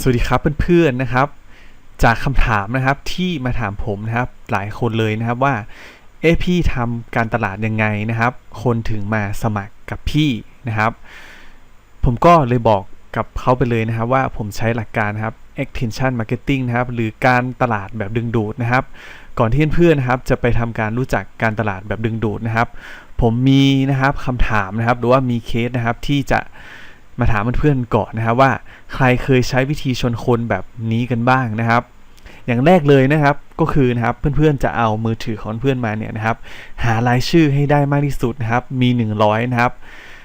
สวัสดีครับเพื่อนๆนะครับ จากคำถามนะครับที่มาถามผมนะครับหลายคนเลยนะครับว่าเอะพี่ทำการตลาดยังไงนะครับ คนถึงมาสมัครกับพี่นะครับ ผมก็เลยบอกกับเขาไปเลยนะครับ ว่าผมใช้หลักการนะครับ extension marketing นะครับ หรือการตลาดแบบดึงดูดนะครับ ก่อนที่เพื่อนๆนะครับ จะไปทำการรู้จักการตลาดแบบดึงดูดนะครับ ผมมีนะครับคำถามนะครับ หรือว่ามีเคสนะครับที่จะ มาถามเพื่อนๆก่อนนะครับว่าใครเคยใช้วิธีชนคนแบบนี้กันบ้างนะครับ อย่างแรกเลยนะครับก็คือนะครับเพื่อนๆจะเอามือถือของเพื่อนมาเนี่ยนะครับ หารายชื่อให้ได้มากที่สุดนะครับ มี 100 นะครับ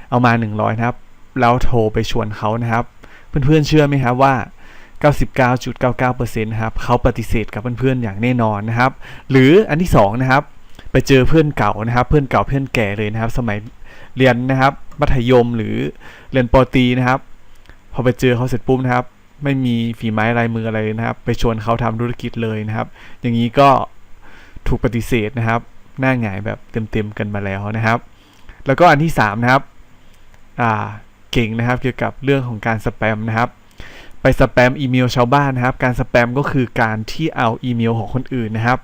เอามา 100 นะครับแล้วโทรไปชวนเขานะครับ เพื่อนๆเชื่อไหมครับว่า99.99%นะครับเขาปฏิเสธกับเพื่อนๆอย่างแน่นอนนะครับ หรืออันที่2นะครับ ไปเจอเพื่อนเก่านะครับ เพื่อนเก่าเพื่อนแก่เลยนะครับ สมัย เรียนนะครับมัธยมหรือเรียนปตีนะครับ พอไปเจอเขาเสร็จปุ๊บนะครับ ไม่มีฝีไม้ลายมืออะไรนะครับ ไปชวนเขาทำธุรกิจเลยนะครับ อย่างนี้ก็ถูกปฏิเสธนะครับ หน้าหงายแบบเต็มๆกันมาแล้วนะครับ แล้วก็อันที่3นะครับอ่าเก่งนะครับเกี่ยวกับเรื่องของการสแปมนะครับ ไปสแปมอีเมลชาวบ้านนะครับ การสแปมก็คือการที่เอาอีเมลของคนอื่นนะครับ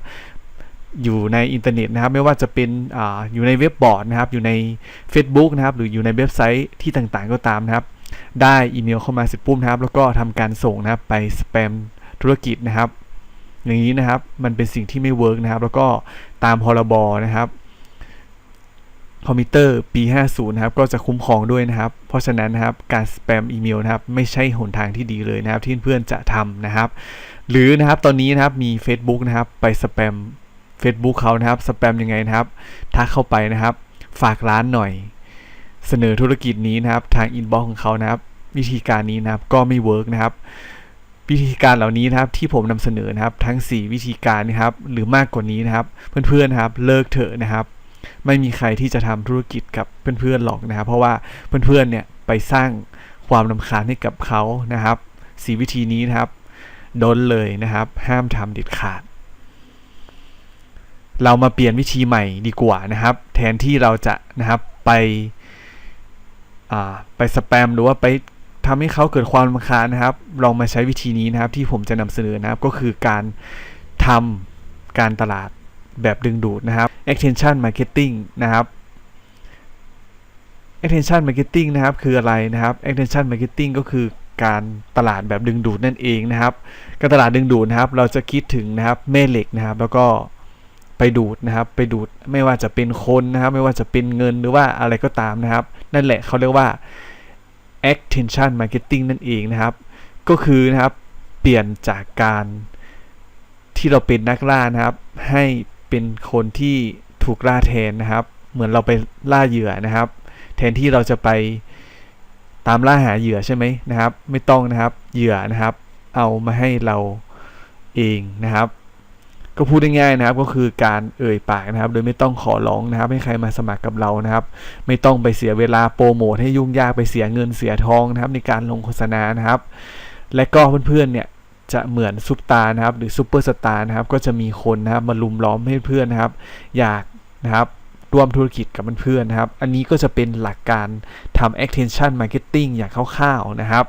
อยู่ในอินเทอร์เน็ตนะครับ ไม่ว่าจะเป็นออยู่ในเว็บบอร์ดนะครับ อยู่ใน Facebook นะครับ หรืออยู่ในเว็บไซต์ที่ต่างๆก็ตามนะครับ ได้อีเมลเข้ามาเสร็จปุ๊บนะครับ แล้วก็ทำการส่งนะครับไปสแปมธุรกิจนะครับ อย่างนี้นะครับมันเป็นสิ่งที่ไม่เวิร์กนะครับ แล้วก็ตามพรบนะครับคอมพิวเตอร์ปี 50 นะครับ ก็จะคุ้มครองด้วยนะครับ เพราะฉะนั้นนะครับ การสแปมอีเมลนะครับ ไม่ใช่หนทางที่ดีเลยนะครับ ที่เพื่อนจะทำนะครับ หรือนะครับ ตอนนี้นะครับ มี Facebook นะครับ ไปสแปม Facebook เขานะครับสแปมยังไงนะครับทักเข้าไปนะครับ ฝากร้านหน่อย เสนอธุรกิจนี้นะครับ ทางอินบ็อกของเขานะครับ วิธีการนี้นะครับก็ไม่เวิร์กนะครับ วิธีการเหล่านี้นะครับที่ผมนำเสนอนะครับ ทั้ง 4 วิธีการนะครับ หรือมากกว่านี้นะครับ เพื่อนๆนะครับ เลิกเถอะนะครับ ไม่มีใครที่จะทำธุรกิจกับเพื่อนๆหรอกนะครับ เพราะว่าเพื่อนๆเนี่ยไปสร้างความรำคาญให้กับเขานะครับสีวิธีนี้นะครับโดนเลยนะครับ ห้ามทำเด็ดขาด เรามาเปลี่ยนวิธีใหม่ดีกว่านะครับ แทนที่เราจะนะครับไปไปสแปมหรือว่าไปทำให้เขาเกิดความรำคาญนะครับ ลองมาใช้วิธีนี้นะครับที่ผมจะนำเสนอนะครับ ก็คือการทำการตลาดแบบดึงดูดนะครับ extension marketing นะครับ extension marketing นะครับ คืออะไรนะครับ extension marketing ก็คือการตลาดแบบดึงดูดนั่นเองนะครับ การตลาดดึงดูดนะครับ เราจะคิดถึงนะครับแม่เหล็กนะครับ แล้วก็ ไปดูดนะครับ ไปดูดไม่ว่าจะเป็นคนนะครับ ไม่ว่าจะเป็นเงินหรือว่าอะไรก็ตามนะครับ นั่นแหละเขาเรียกว่า extension marketing นั่นเองนะครับ ก็คือนะครับเปลี่ยนจากการที่เราเป็นนักล่านะครับ ให้เป็นคนที่ถูกล่าแทนนะครับ เหมือนเราไปล่าเหยื่อนะครับ แทนที่เราจะไปตามล่าหาเหยื่อใช่ไหมนะครับ ไม่ต้องนะครับเหยื่อนะครับ เอามาให้เราเองนะครับ ก็พูดง่ายๆนะครับก็คือการเอ่ยปากนะครับ โดยไม่ต้องขอร้องนะครับให้ใครมาสมัครกับเรานะครับ ไม่ต้องไปเสียเวลาโปรโมทให้ยุ่งยากไปเสียเงินเสียทองนะครับ ในการลงโฆษณานะครับ และก็เพื่อนๆเนี่ยจะเหมือนซุปตาร์นะครับ หรือซูเปอร์สตาร์นะครับ ก็จะมีคนนะครับมาลุมล้อมให้เพื่อนนะครับ อยากนะครับร่วมธุรกิจกับเพื่อนๆนะครับ อันนี้ก็จะเป็นหลักการทำ extension marketing อย่างคร่าวๆนะครับ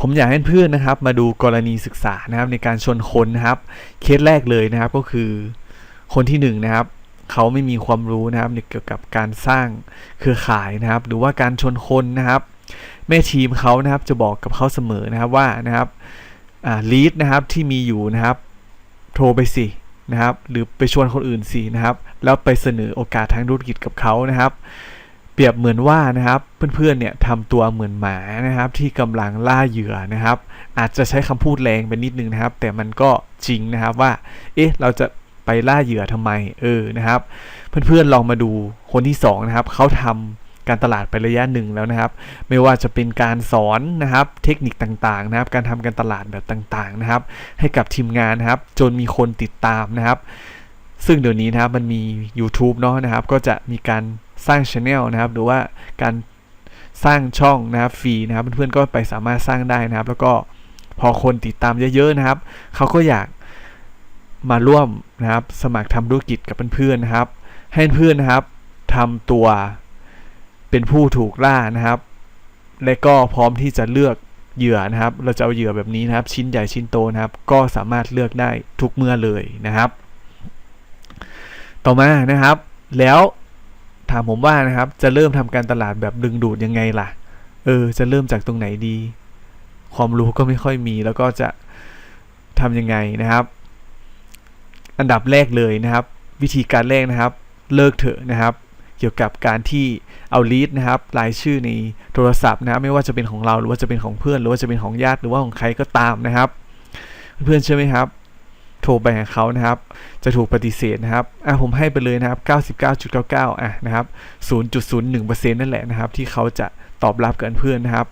ผมอยากให้เพื่อนนะครับ มาดูกรณีศึกษานะครับในการชนคนนะครับ เคสแรกเลยนะครับก็คือคนที่1นนะครับเขาไม่มีความรู้นะครับเกี่ยวกับการสร้างเครือข่ายนะครับ หรือว่าการชนคนนะครับ แม่ทีมเขานะครับจะบอกกับเขาเสมอนะครับว่านะครับลีดนะครับที่มีอยู่นะครับ โทรไปสินะครับ หรือไปชวนคนอื่นสินะครับ แล้วไปเสนอโอกาสทางธุรกิจกับเขานะครับ เปรียบเหมือนว่านะครับเพื่อนๆเนี่ยทำตัวเหมือนหมานะครับที่กำลังล่าเหยื่อนะครับ อาจจะใช้คำพูดแรงไปนิดนึงนะครับ แต่มันก็จริงนะครับว่า เอ๊ะเราจะไปล่าเหยื่อทำไมเออนะครับ เพื่อนๆลองมาดูคนที่2นะครับเขาทำการตลาดไประยะหนึ่งแล้วนะครับ ไม่ว่าจะเป็นการสอนนะครับ เทคนิคต่างๆนะครับ การทำการตลาดแบบต่างๆนะครับ ให้กับทีมงานนะครับ จนมีคนติดตามนะครับ ซึ่งเดี๋ยวนี้นะครับมันมี YouTube เนาะนะครับ ก็จะมีการ สร้างช anel นะครับหรือว่าการสร้างช่องนะครับฟรีนะครับเพื่อนๆก็ไปสามารถสร้างได้นะครับ แล้วก็พอคนติดตามเยอะๆนะครับเขาก็อยากมาร่วมนะครับ สมัครทำธุรกิจกับเพื่อนๆนะครับ ให้เพื่อนนะครับทำตัวเป็นผู้ถูกล่านะครับ และก็พร้อมที่จะเลือกเหยื่อนะครับ เราจะเอาเหยื่อแบบนี้นะครับ ชิ้นใหญ่ชิ้นโตนะครับ ก็สามารถเลือกได้ทุกเมื่อเลยนะครับ ต่อมานะครับ แล้ว ถามผมว่านะครับ จะเริ่มทำการตลาดแบบดึงดูดยังไงล่ะ เออ จะเริ่มจากตรงไหนดี ความรู้ก็ไม่ค่อยมี แล้วก็จะทำยังไงนะครับ อันดับแรกเลยนะครับ วิธีการแรกนะครับ เลิกเถอะนะครับ เกี่ยวกับการที่เอาลีดนะครับรายชื่อในโทรศัพท์นะไม่ว่าจะเป็นของเราหรือว่าจะเป็นของเพื่อน หรือว่าจะเป็นของญาติหรือว่าของใครก็ตามนะครับ เพื่อนเชื่อไหมครับ โทรไปหาเขานะครับ จะถูกปฏิเสธนะครับอะผมให้ไปเลยนะครับ 99.99 อะนะครับ 0.01%นั่นแหละนะครับ ที่เขาจะตอบรับกับเพื่อนนะครับ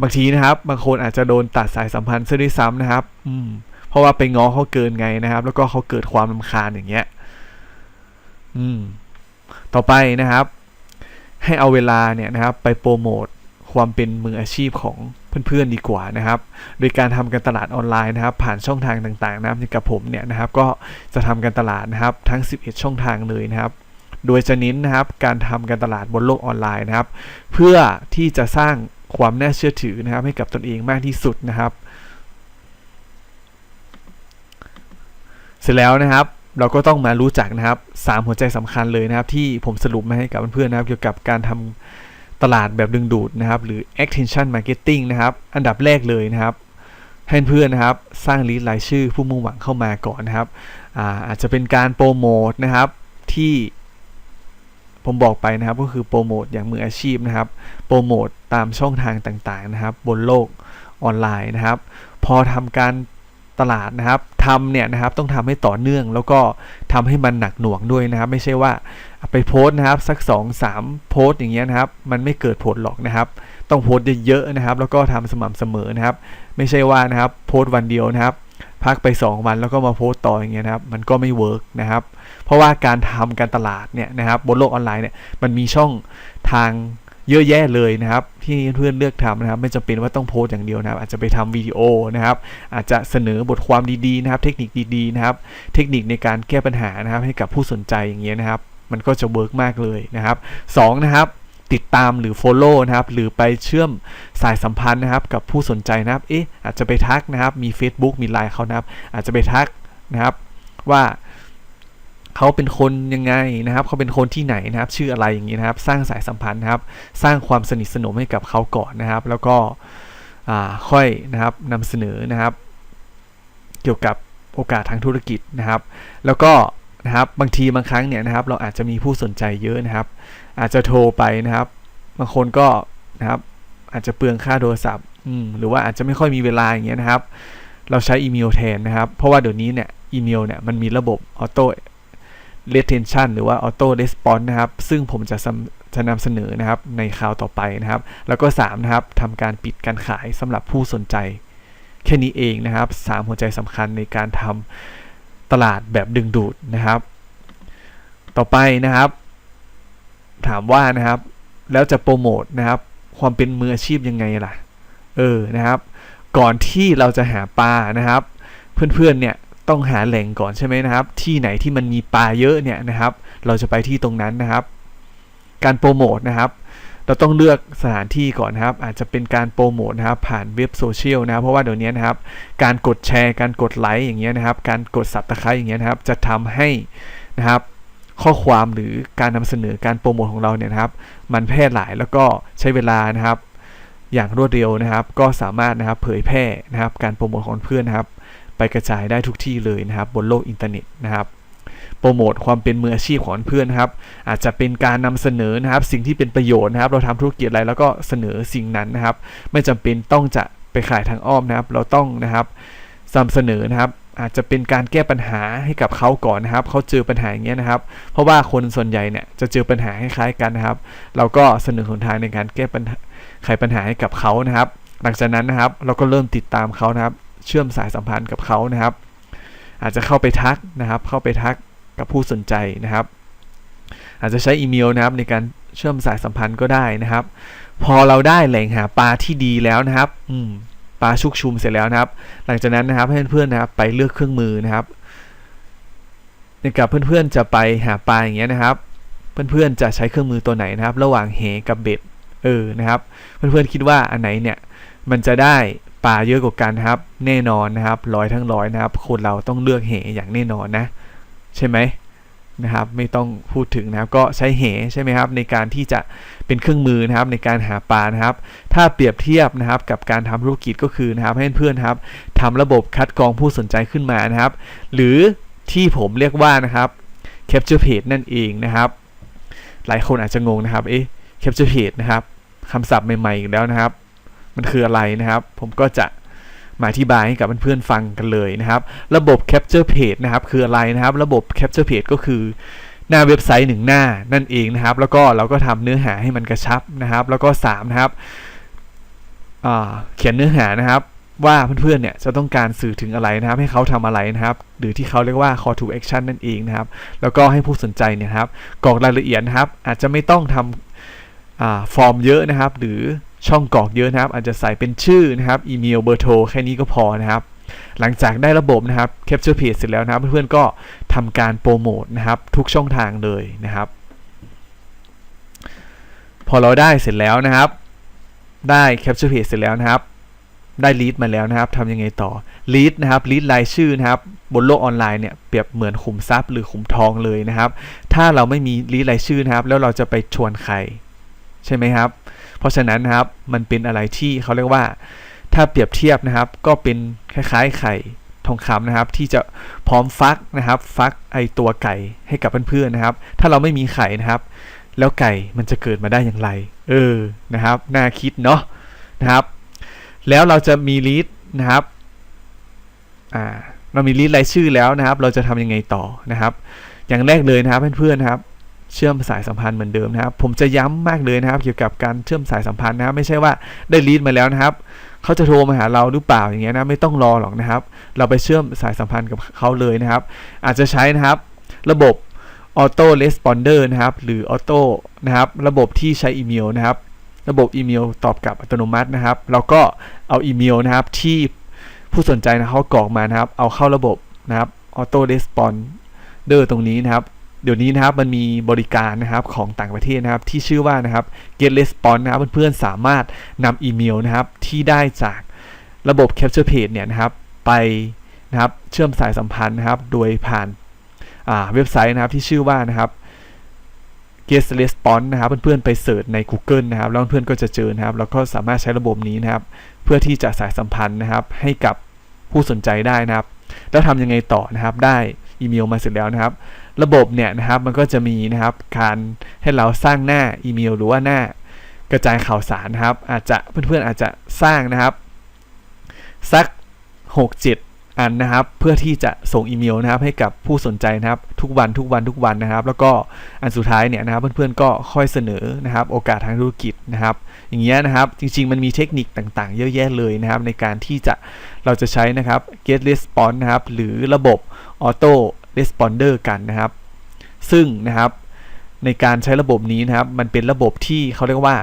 บางทีนะครับ บางคนอาจจะโดนตัดสายสัมพันธ์ซะด้วยซ้ำนะครับ อืม เพราะว่าไปง้อเขาเกินไงนะครับ แล้วก็เขาเกิดความลำคาญอย่างเงี้ย อืม ต่อไปนะครับ ให้เอาเวลาเนี่ยนะครับ ไปโปรโมท ความเป็นมืออาชีพของเพื่อนๆดีกว่านะครับ โดยการทำการตลาดออนไลน์นะครับ ผ่านช่องทางต่างๆนะครับอกับผมเนี่ยนะครับก็จะทำการตลาดนะครับทั้ง 11 ช่องทางเลยนะครับ โดยจะเน้นนะครับการทำการตลาดบนโลกออนไลน์นะครับ เพื่อที่จะสร้างความน่าเชื่อถือนะครับ ให้กับตนเองมากที่สุดนะครับ เสร็จแล้วนะครับเราก็ต้องมารู้จักนะครับสามหัวใจสำคัญเลยนะครับ ที่ผมสรุปมาให้กับเพื่อนๆนะครับ เกี่ยวกับการทำ ตลาดแบบดึงดูดนะครับ หรือ attention marketing นะครับ อันดับแรกเลยนะครับ ให้เพื่อนนะครับ สร้างลิสต์รายชื่อผู้มุ่งหวังเข้ามาก่อนนะครับอาอาจจะเป็นการโปรโมทนะครับที่ผมบอกไปนะครับก็คือโปรโมทอย่างมืออาชีพนะครับ โปรโมทตามช่องทางต่างๆนะครับ บนโลกออนไลน์นะครับ พอทำการ ตลาดนะครับทำเนี่ยนะครับต้องทำให้ต่อเนื่อง แล้วก็ทำให้มันหนักหน่วงด้วยนะครับ ไม่ใช่ว่าไปโพสต์นะครับสัก 2 3 โพสต์อย่างเงี้ยนะครับ มันไม่เกิดผลหรอกนะครับ ต้องโพสต์เยอะๆนะครับ แล้วก็ทำสม่ำเสมอนะครับ ไม่ใช่ว่านะครับโพสต์วันเดียวนะครับ พักไป 2 วันแล้วก็มาโพสต์ต่ออย่างเงี้ยนะครับ มันก็ไม่เวิร์กนะครับ เพราะว่าการทำการตลาดเนี่ยนะครับบนโลกออนไลน์เนี่ยมันมีช่องทาง เยอะแยะเลยนะครับ ที่เพื่อนเลือกทำนะครับ ไม่จำเป็นว่าต้องโพสต์อย่างเดียวนะครับ อาจจะไปทำวิดีโอนะครับ อาจจะเสนอบทความดีๆนะครับ เทคนิคดีๆนะครับ เทคนิคในการแก้ปัญหานะครับ ให้กับผู้สนใจอย่างเงี้ยนะครับ มันก็จะเวิร์กมากเลยนะครับสองนะครับติดตามหรือ Follow นะครับ หรือไปเชื่อมสายสัมพันธ์นะครับ กับผู้สนใจนะครับ เอ๊ะอาจจะไปทักนะครับ มี Facebook มีไลน์เขานะครับ อาจจะไปทักนะครับว่า เขาเป็นคนยังไงนะครับ เขาเป็นคนที่ไหนนะครับ ชื่ออะไรอย่างนี้นะครับ สร้างสายสัมพันธ์นะครับ สร้างความสนิทสนมให้กับเขาก่อนนะครับ แล้วก็ค่อยนะครับนำเสนอนะครับ เกี่ยวกับโอกาสทางธุรกิจนะครับ แล้วก็นะครับบางทีบางครั้งเนี่ยนะครับ เราอาจจะมีผู้สนใจเยอะนะครับ อาจจะโทรไปนะครับ บางคนก็นะครับอาจจะเปลืองค่าโทรศัพท์หรือว่าอาจจะไม่ค่อยมีเวลาอย่างเงี้ยนะครับ เราใช้อีเมลแทนนะครับ เพราะว่าเดี๋ยวนี้เนี่ยอีเมลเนี่ยมันมีระบบออโต้ retention หรือว่า auto response นะครับ ซึ่งผมจะจะนำเสนอนะครับในคราวต่อไปนะครับ แล้วก็ 3 นะครับทำการปิดการขายสำหรับผู้สนใจ แค่นี้เองนะครับ 3 หัวใจสำคัญในการทำตลาดแบบดึงดูดนะครับ ต่อไปนะครับ ถามว่านะครับ แล้วจะโปรโมทนะครับ ความเป็นมืออาชีพยังไงล่ะ เออนะครับ ก่อนที่เราจะหาปลานะครับ เพื่อนๆเนี่ย ต้องหาแหล่งก่อนใช่ไหมนะครับ ที่ไหนที่มันมีปลาเยอะเนี่ยนะครับ เราจะไปที่ตรงนั้นนะครับ การโปรโมทนะครับ เราต้องเลือกสถานที่ก่อนนะครับ อาจจะเป็นการโปรโมทนะครับ ผ่านเว็บโซเชียลนะครับเพราะว่าเดี๋ยวนี้นะครับ การกดแชร์ การกดไลค์อย่างเงี้ยนะครับ การกดสับตะไคร้อย่างเงี้ยนะครับ จะทำให้นะครับข้อความหรือการนำเสนอการโปรโมทของเราเนี่ยนะครับ มันแพร่หลายแล้วก็ใช้เวลานะครับ อย่างรวดเร็วนะครับ ก็สามารถนะครับเผยแพร่นะครับ การโปรโมทของเพื่อนนะครับ ไปกระจายได้ทุกที่เลยนะครับบนโลกอินเทอร์เน็ตนะครับโปรโมทความเป็นมืออาชีพของเพื่อนนครับอาจจะเป็นการนำเสนอนะครับ สิ่งที่เป็นประโยชน์นะครับ เราทำธุรกิจอะไรแล้วก็เสนอสิ่งนั้นนะครับ ไม่จำเป็นต้องจะไปขายทางอ้อมนะครับ เราต้องนะครับนำเสนอนะครับ อาจจะเป็นการแก้ปัญหาให้กับเขาก่อนนะครับเขาเจอปัญหาอย่างเงี้ยนะครับ เพราะว่าคนส่วนใหญ่เนี่ยจะเจอปัญหาคล้ายๆกันนะครับ เราก็เสนอหนทางในการแก้ปัญหาไขปัญหาให้กับเขานะครับ หลังจากนั้นนะครับ เราก็เริ่มติดตามเขานะครับ เชื่อมสายสัมพันธ์กับเขานะครับ อาจจะเข้าไปทักนะครับ เข้าไปทักกับผู้สนใจนะครับ อาจจะใช้อีเมลนะครับในการเชื่อมสายสัมพันธ์ก็ได้นะครับ พอเราได้แหล่งหาปลาที่ดีแล้วนะครับอืมปลาชุกชุมเสร็จแล้วนะครับ หลังจากนั้นนะครับให้เพื่อนๆนะครับไปเลือกเครื่องมือนะครับในกับเพื่อนๆจะไปหาปลาอย่างเงี้ยนะครับ เพื่อนๆจะใช้เครื่องมือตัวไหนนะครับ ระหว่างเหกับเบ็ดเออนะครับ เพื่อนๆคิดว่าอันไหนเนี่ยมันจะได้ ปลาเยอะกว่ากันครับ แน่นอนนะครับร้อยทั้งร้อยนะครับ คนเราต้องเลือกเหอย่างแน่นอนนะ ใช่ไหมนะครับ ไม่ต้องพูดถึงนะครับ ก็ใช้เหใช่ไหมครับ ในการที่จะเป็นเครื่องมือนะครับ ในการหาปลานะครับ ถ้าเปรียบเทียบนะครับกับการทำธุรกิจก็คือนะครับ ให้เพื่อนๆครับทำระบบคัดกรองผู้สนใจขึ้นมานะครับ หรือที่ผมเรียกว่านะครับ capture page นั่นเองนะครับ หลายคนอาจจะงงนะครับเอ๊ะ capture page นะครับคำศัพท์ใหม่ๆอีกแล้วนะครับ มันคืออะไรนะครับ ผมก็จะมาอธิบายให้กับเพื่อนๆฟังกันเลยนะครับ ระบบ capture page นะครับ คืออะไรนะครับ ระบบ capture page ก็คือหน้าเว็บไซต์หนึ่งหน้านั่นเองนะครับ แล้วก็เราก็ทำเนื้อหาให้มันกระชับนะครับ แล้วก็3นะครับเขียนเนื้อหานะครับว่าเพื่อนๆเนี่ยจะต้องการสื่อถึงอะไรนะครับ ให้เขาทำอะไรนะครับ หรือที่เขาเรียกว่า call to action นั่นเองนะครับ แล้วก็ให้ผู้สนใจเนี่ยครับกรอกรายละเอียดนะครับ อาจจะไม่ต้องทำอ่า ฟอร์มเยอะนะครับ หรือช่องกรอกเยอะนะครับ อาจจะใส่เป็นชื่อนะครับอีเมลเบอร์โทรแค่นี้ก็พอนะครับ หลังจากได้ระบบนะครับ capture page เสร็จแล้วนะครับเพื่อนๆก็ทำการโปรโมทนะครับ ทุกช่องทางเลยนะครับ พอเราได้เสร็จแล้วนะครับ ได้ capture page เสร็จแล้วนะครับได้ lead มาแล้วนะครับทำยังไงต่อ lead นะครับ lead รายชื่อนะครับ บนโลกออนไลน์เนี่ยเปรียบเหมือนขุมทรัพย์หรือขุมทองเลยนะครับ ถ้าเราไม่มี lead รายชื่อนะครับ แล้วเราจะไปชวนใคร ใช่ไหมครับ เพราะฉะนั้นนะครับมันเป็นอะไรที่เขาเรียกว่า ถ้าเปรียบเทียบนะครับ ก็เป็นคล้าย ๆ ไข่ทองคำนะครับ ที่จะพร้อมฟักนะครับ ฟักไอตัวไก่ให้กับเพื่อนๆนะครับ ถ้าเราไม่มีไข่นะครับ แล้วไก่มันจะเกิดมาได้อย่างไร เออนะครับน่าคิดเนาะนะครับ แล้วเราจะมีลิสต์นะครับอ่าเรามีลิสต์รายชื่อแล้วนะครับ เราจะทำยังไงต่อนะครับ อย่างแรกเลยนะครับเพื่อนๆนะครับ เชื่อมสายสัมพันธ์เหมือนเดิมนะครับ ผมจะย้ำมากเลยนะครับ เกี่ยวกับการเชื่อมสายสัมพันธ์นะครับ ไม่ใช่ว่าได้ลีดมาแล้วนะครับเขาจะโทรมาหาเราหรือเปล่าอย่างเงี้ยนะไม่ต้องรอหรอกนะครับ เราไปเชื่อมสายสัมพันธ์กับเขาเลยนะครับ อาจจะใช้นะครับ ระบบ Auto Responder นะครับ หรือ Auto นะครับ ระบบที่ใช้อีเมลนะครับ ระบบอีเมลตอบกลับอัตโนมัตินะครับ แล้วก็เอาอีเมลนะครับที่ผู้สนใจนะเขากรอกมานะครับ เอาเข้าระบบนะครับ Auto Responder ตรงนี้นะครับ เดี๋ยวนี้นะครับมันมีบริการนะครับของต่างประเทศนะครับที่ชื่อว่านะครับ Get Response นะครับเพื่อนๆสามารถนำอีเมลนะครับที่ได้จากระบบ Capture Page เนี่ยนะครับไปนะครับเชื่อมสายสัมพันธ์นะครับโดยผ่านอ่าเว็บไซต์นะครับที่ชื่อว่านะครับ Get Response นะครับเพื่อนๆไปเสิร์ชใน Google นะครับแล้วเพื่อนๆก็จะเจอนะครับแล้วก็สามารถใช้ระบบนี้นะครับ เพื่อที่จะสายสัมพันธ์นะครับให้กับผู้สนใจได้นะครับ แล้วทำยังไงต่อนะครับได้อีเมลมาเสร็จแล้วนะครับ ระบบเนี่ยนะครับมันก็จะมีนะครับการให้เราสร้างหน้าอีเมลหรือว่าหน้ากระจายข่าวสารนะครับ อาจจะเพื่อนๆอาจจะสร้างนะครับ สัก 6-7 อันนะครับ เพื่อที่จะส่งอีเมลนะครับ ให้กับผู้สนใจนะครับ ทุกวันทุกวันทุกวันนะครับ แล้วก็อันสุดท้ายเนี่ยนะครับ เพื่อนๆก็ค่อยเสนอนะครับ โอกาสทางธุรกิจนะครับ อย่างเงี้ยนะครับ จริงๆมันมีเทคนิคต่างๆ เยอะแยะเลยนะครับ ในการที่จะเราจะใช้นะครับ get response นะครับ หรือระบบ auto responder กันนะครับ ซึ่งนะครับในการใช้ระบบนี้นะครับ มันเป็นระบบที่เขาเรียกว่า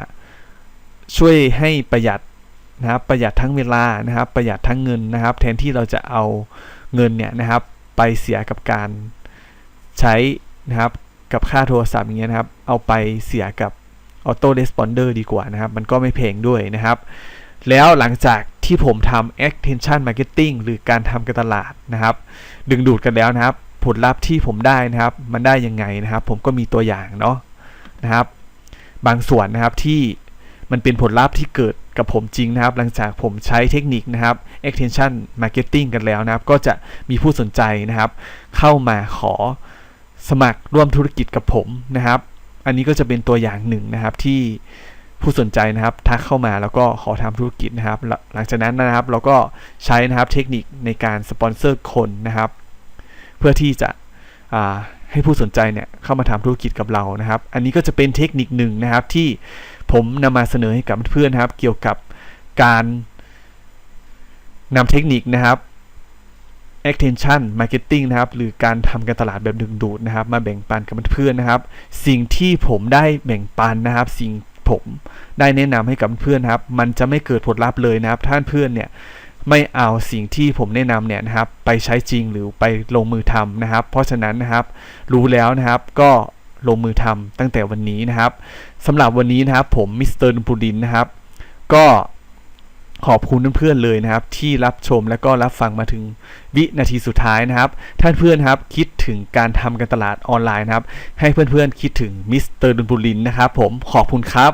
ช่วยให้ประหยัดนะครับประหยัดทั้งเวลานะครับ ประหยัดทั้งเงินนะครับ แทนที่เราจะเอาเงินเนี่ยนะครับ ไปเสียกับการใช้นะครับกับค่าโทรศัพท์อย่างเงี้ยนะครับ เอาไปเสียกับ auto responder ดีกว่านะครับ มันก็ไม่แพงด้วยนะครับ แล้วหลังจากที่ผมทำ attention marketing หรือการทำการตลาดนะครับ ดึงดูดกันแล้วนะครับ ผลลัพธ์ที่ผมได้นะครับ มันได้ยังไงนะครับ ผมก็มีตัวอย่างเนาะนะครับ บางส่วนนะครับที่มันเป็นผลลัพธ์ที่เกิดกับผมจริงนะครับ หลังจากผมใช้เทคนิคนะครับ extension marketing กันแล้วนะครับ ก็จะมีผู้สนใจนะครับ เข้ามาขอสมัครร่วมธุรกิจกับผมนะครับ อันนี้ก็จะเป็นตัวอย่างหนึ่งนะครับที่ผู้สนใจนะครับทักเข้ามาแล้วก็ขอทำธุรกิจนะครับ หลังจากนั้นนะครับเราก็ใช้นะครับเทคนิคในการสปอนเซอร์คนนะครับ เพื่อที่จะให้ผู้สนใจเนี่ยเข้ามาทำธุรกิจกับเรานะครับ อันนี้ก็จะเป็นเทคนิคหนึ่งนะครับที่ผมนำมาเสนอให้กับเพื่อนๆนะครับ เกี่ยวกับการนำเทคนิคนะครับ extension marketing นะครับ หรือการทำการตลาดแบบดึงดูดนะครับ มาแบ่งปันกับเพื่อนๆนะครับ สิ่งที่ผมได้แบ่งปันนะครับ สิ่งผมได้แนะนำให้กับเพื่อนนะครับ มันจะไม่เกิดผลลัพธ์เลยนะครับท่านเพื่อนเนี่ย ไม่เอาสิ่งที่ผมแนะนำเนี่ยนะครับไปใช้จริงหรือไปลงมือทำนะครับ เพราะฉะนั้นนะครับรู้แล้วนะครับก็ลงมือทำตั้งแต่วันนี้นะครับสำหรับวันนี้นะครับผมมิสเตอร์นุูดินนะครับ ก็ขอบคุณเพื่อนๆเลยนะครับ ที่รับชมและก็รับฟังมาถึงวินาทีสุดท้ายนะครับท่านเพื่อนครับคิดถึงการทำการตลาดออนไลน์นะครับ ให้เพื่อนๆคิดถึงมิสเตอร์ดุลบุรินนะครับ ผมขอบคุณครับ